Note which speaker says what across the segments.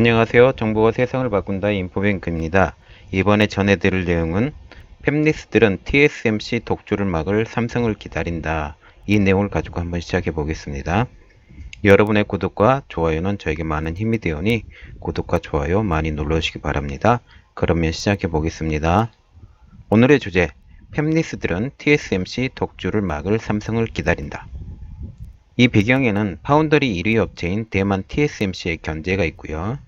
Speaker 1: 안녕하세요. 정보가 세상을 바꾼다 인포뱅크입니다. 이번에 전해드릴 내용은 팹리스들은 TSMC 독주를 막을 삼성을 기다린다. 이 내용을 가지고 한번 시작해 보겠습니다. 여러분의 구독과 좋아요는 저에게 많은 힘이 되오니 구독과 좋아요 많이 눌러주시기 바랍니다. 그러면 시작해 보겠습니다. 오늘의 주제 팹리스들은 TSMC 독주를 막을 삼성을 기다린다. 이 배경에는 파운더리 1위 업체인 대만 TSMC의 견제가 있고요.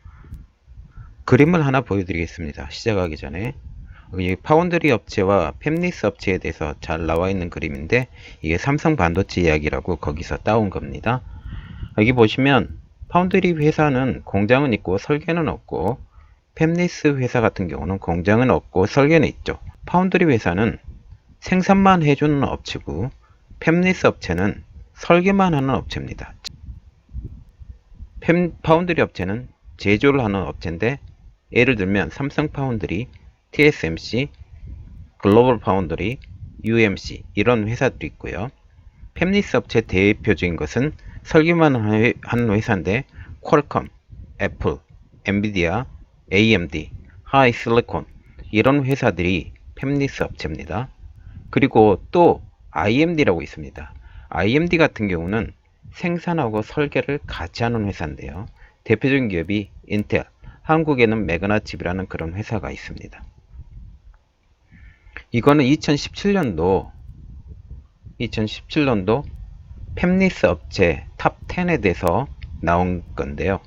Speaker 1: 그림을 하나 보여드리겠습니다. 시작하기 전에 이 파운드리 업체와 팹리스 업체에 대해서 잘 나와 있는 그림인데 이게 삼성 반도체 이야기라고 거기서 따온 겁니다. 여기 보시면 파운드리 회사는 공장은 있고 설계는 없고 팹리스 회사 같은 경우는 공장은 없고 설계는 있죠. 파운드리 회사는 생산만 해주는 업체고 팹리스 업체는 설계만 하는 업체입니다. 펜 파운드리 업체는 제조를 하는 업체인데 예를 들면 삼성 파운드리, TSMC, 글로벌 파운드리, UMC 이런 회사들이 있고요. 팹리스 업체 대표적인 것은 설계만 하는 회사인데 퀄컴, 애플, 엔비디아, AMD, 하이실리콘 이런 회사들이 팹리스 업체입니다. 그리고 또 IMD라고 있습니다. IMD 같은 경우는 생산하고 설계를 같이 하는 회사인데요. 대표적인 기업이 인텔, 한국에는 매그나칩이라는 그런 회사가 있습니다. 이거는 2017년도 2017년도 팹리스 업체 탑 10에 대해서 나온 건데요.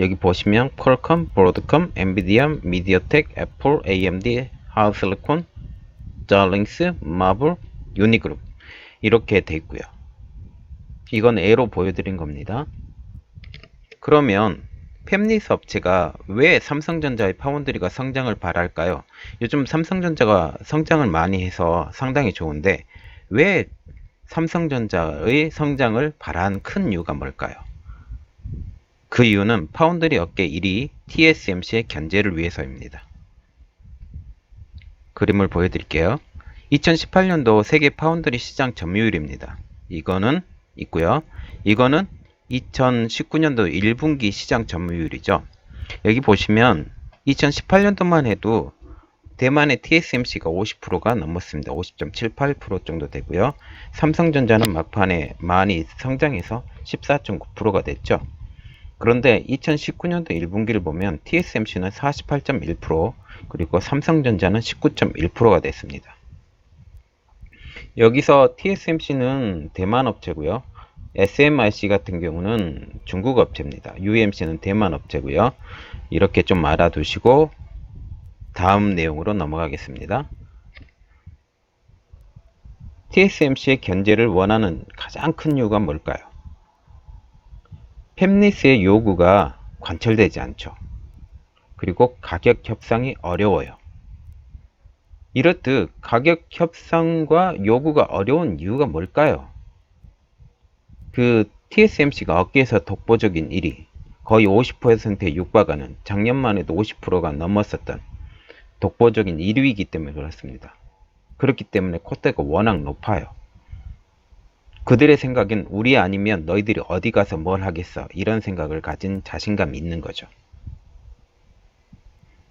Speaker 1: 여기 보시면 퀄컴, 브로드컴, 엔비디아, 미디어텍, 애플, AMD, 하우슬리콘, 잘링스, 마블, 유니그룹 이렇게 돼 있고요. 이건 A로 보여드린 겁니다. 그러면 팹리스 업체가 왜 삼성전자의 파운드리가 성장을 바랄까요? 요즘 삼성전자가 성장을 많이 해서 상당히 좋은데 왜 삼성전자의 성장을 바란 큰 이유가 뭘까요? 그 이유는 파운드리 업계 1위 TSMC의 견제를 위해서입니다. 그림을 보여드릴게요. 2018년도 세계 파운드리 시장 점유율입니다. 이거는 있고요. 이거는 2019년도 1분기 시장 점유율이죠. 여기 보시면 2018년도만 해도 대만의 TSMC가 50%가 넘었습니다. 50.78% 정도 되고요. 삼성전자는 막판에 많이 성장해서 14.9%가 됐죠. 그런데 2019년도 1분기를 보면 TSMC는 48.1% 그리고 삼성전자는 19.1%가 됐습니다. 여기서 TSMC는 대만 업체고요. SMIC 같은 경우는 중국 업체입니다. UMC는 대만 업체고요. 이렇게 좀 알아두시고 다음 내용으로 넘어가겠습니다. TSMC의 견제를 원하는 가장 큰 이유가 뭘까요? 팹리스의 요구가 관철되지 않죠. 그리고 가격 협상이 어려워요. 이렇듯 가격 협상과 요구가 어려운 이유가 뭘까요? 그 TSMC가 업계에서 독보적인 1위, 거의 50%에 육박하는 작년만 해도 50%가 넘었었던 독보적인 1위이기 때문에 그렇습니다. 그렇기 때문에 콧대가 워낙 높아요. 그들의 생각엔 우리 아니면 너희들이 어디 가서 뭘 하겠어 이런 생각을 가진 자신감이 있는 거죠.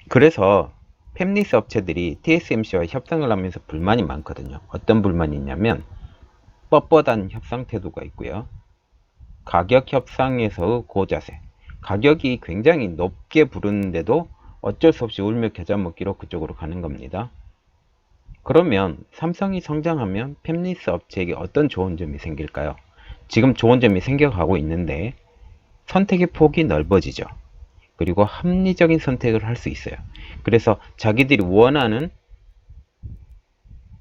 Speaker 1: 그래서 팹리스 업체들이 TSMC와 협상을 하면서 불만이 많거든요. 어떤 불만이 있냐면 뻣뻣한 협상 태도가 있고요. 가격 협상에서의 고자세. 가격이 굉장히 높게 부르는데도 어쩔 수 없이 울며 겨자 먹기로 그쪽으로 가는 겁니다. 그러면 삼성이 성장하면 팹리스 업체에게 어떤 좋은 점이 생길까요? 지금 좋은 점이 생겨가고 있는데 선택의 폭이 넓어지죠. 그리고 합리적인 선택을 할 수 있어요. 그래서 자기들이 원하는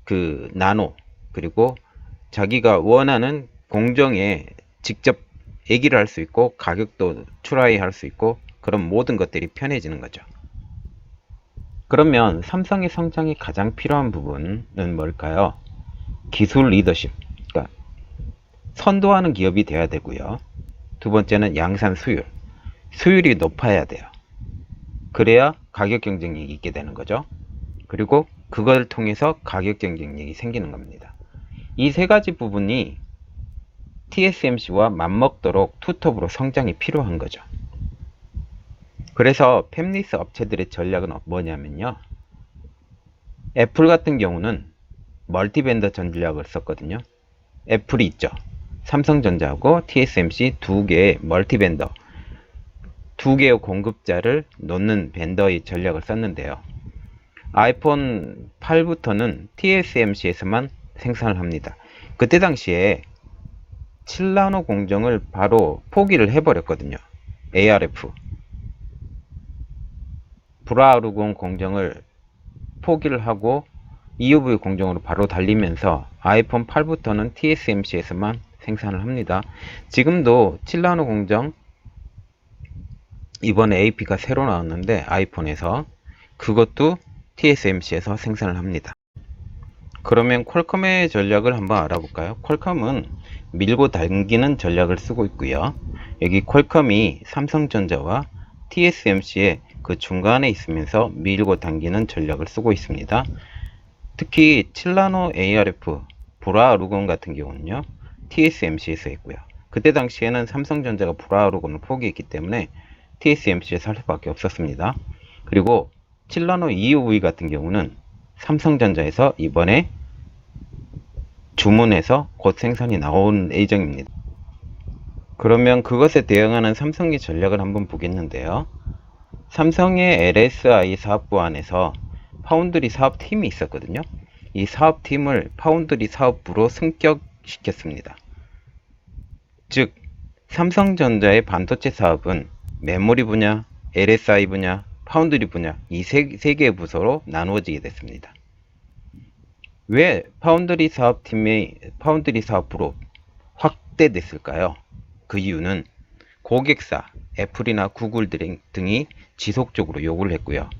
Speaker 1: 그 나노 그리고 자기가 원하는 공정에 직접 얘기를 할 수 있고 가격도 추라이 할 수 있고 그런 모든 것들이 편해지는 거죠. 그러면 삼성의 성장이 가장 필요한 부분은 뭘까요? 기술 리더십. 그러니까 선도하는 기업이 돼야 되고요. 두 번째는 양산 수율. 수율이 높아야 돼요. 그래야 가격 경쟁력이 있게 되는 거죠. 그리고 그걸 통해서 가격 경쟁력이 생기는 겁니다. 이 세 가지 부분이 TSMC와 맞먹도록 투톱으로 성장이 필요한 거죠. 그래서 팹리스 업체들의 전략은 뭐냐면요. 애플 같은 경우는 멀티밴더 전략을 썼거든요. 애플이 있죠. 삼성전자하고 TSMC 두 개의 멀티밴더 두 개의 공급자를 놓는 밴더의 전략을 썼는데요. 아이폰 8부터는 TSMC에서만 생산을 합니다. 그때 당시에 7나노 공정을 바로 포기를 해버렸거든요. ARF 브라루공 공정을 포기를 하고 EUV 공정으로 바로 달리면서 아이폰 8부터는 TSMC에서만 생산을 합니다. 지금도 7나노 공정 이번에 AP가 새로 나왔는데 아이폰에서 그것도 TSMC에서 생산을 합니다. 그러면 퀄컴의 전략을 한번 알아볼까요? 퀄컴은 밀고 당기는 전략을 쓰고 있고요. 여기 퀄컴이 삼성전자와 TSMC의 그 중간에 있으면서 밀고 당기는 전략을 쓰고 있습니다. 특히 7나노 ARF 브라루건 같은 경우는요. TSMC에서 했고요. 그때 당시에는 삼성전자가 브라루건을 포기했기 때문에 TSMC에서 할 수밖에 없었습니다. 그리고 7나노 EUV 같은 경우는 삼성전자에서 이번에 주문해서 곧 생산이 나온 예정입니다. 그러면 그것에 대응하는 삼성의 전략을 한번 보겠는데요. 삼성의 LSI 사업부 안에서 파운드리 사업팀이 있었거든요. 이 사업팀을 파운드리 사업부로 승격시켰습니다. 즉, 삼성전자의 반도체 사업은 메모리 분야, LSI 분야, 파운드리 분야 이 세 개의 부서로 나누어지게 됐습니다. 왜 파운드리 사업팀의 파운드리 사업부로 확대됐을까요? 그 이유는 고객사, 애플이나 구글 등이 지속적으로 요구를 했고요.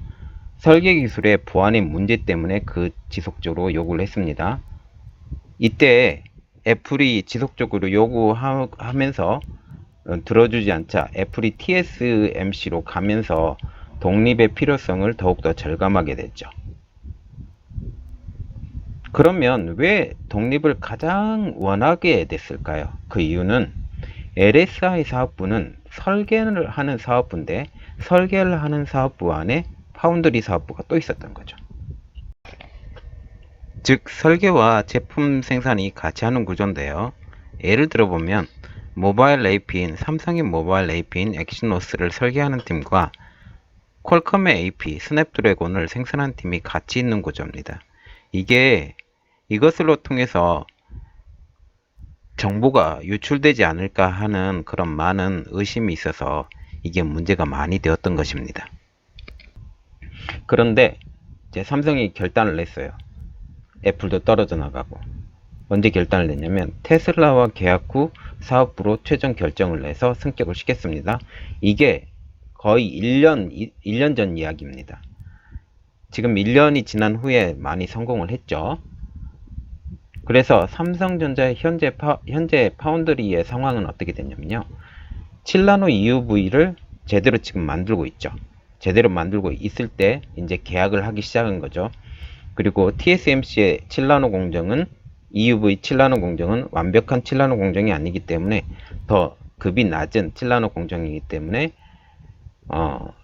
Speaker 1: 설계 기술의 보안의 문제 때문에 그 지속적으로 요구를 했습니다. 이때 애플이 지속적으로 요구하면서 들어주지 않자 애플이 TSMC로 가면서 독립의 필요성을 더욱더 절감하게 됐죠. 그러면 왜 독립을 가장 원하게 됐을까요? 그 이유는 LSI 사업부는 설계를 하는 사업부인데 설계를 하는 사업부 안에 파운드리 사업부가 또 있었던 거죠. 즉 설계와 제품 생산이 같이 하는 구조인데요. 예를 들어 보면 모바일 AP인 삼성의 모바일 AP인 엑시노스를 설계하는 팀과 퀄컴의 AP 스냅드래곤을 생산한 팀이 같이 있는 구조입니다. 이게 이것으로 통해서 정보가 유출되지 않을까 하는 그런 많은 의심이 있어서 이게 문제가 많이 되었던 것입니다. 그런데 이제 삼성이 결단을 냈어요. 애플도 떨어져 나가고 언제 결단을 냈냐면 테슬라와 계약 후 사업부로 최종 결정을 내서 승격을 시켰습니다. 이게 거의 1년 1년 전 이야기입니다. 지금 1년이 지난 후에 많이 성공을 했죠. 그래서 삼성전자의 현재 파, 현재 파운드리의 상황은 어떻게 됐냐면요. 7나노 EUV를 제대로 지금 만들고 있죠. 제대로 만들고 있을 때 이제 계약을 하기 시작한 거죠. 그리고 TSMC의 7나노 공정은 EUV 7나노 공정은 완벽한 7나노 공정이 아니기 때문에 더 급이 낮은 7나노 공정이기 때문에 어,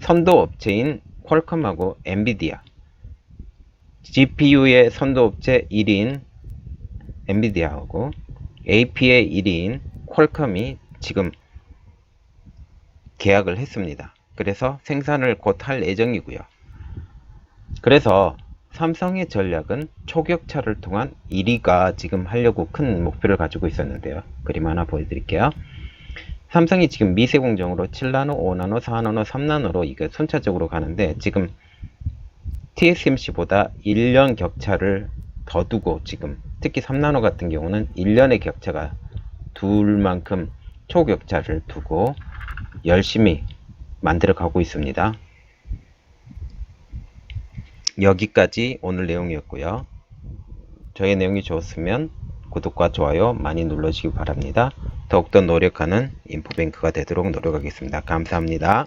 Speaker 1: 선도 업체인 퀄컴하고 엔비디아 GPU의 선도 업체 1인 엔비디아하고 AP의 1인 퀄컴이 지금 계약을 했습니다. 그래서 생산을 곧 할 예정이고요. 그래서 삼성의 전략은 초격차를 통한 1위가 지금 하려고 큰 목표를 가지고 있었는데요. 그림 하나 보여드릴게요. 삼성이 지금 미세 공정으로 7나노, 5나노, 4나노, 3나노로 이게 순차적으로 가는데 지금 TSMC보다 1년 격차를 더 두고 지금 특히 3나노 같은 경우는 1년의 격차가 둘 만큼 초격차를 두고 열심히 만들어 가고 있습니다. 여기까지 오늘 내용이었고요. 저의 내용이 좋았으면 구독과 좋아요 많이 눌러주시기 바랍니다. 더욱더 노력하는 인포뱅크가 되도록 노력하겠습니다. 감사합니다.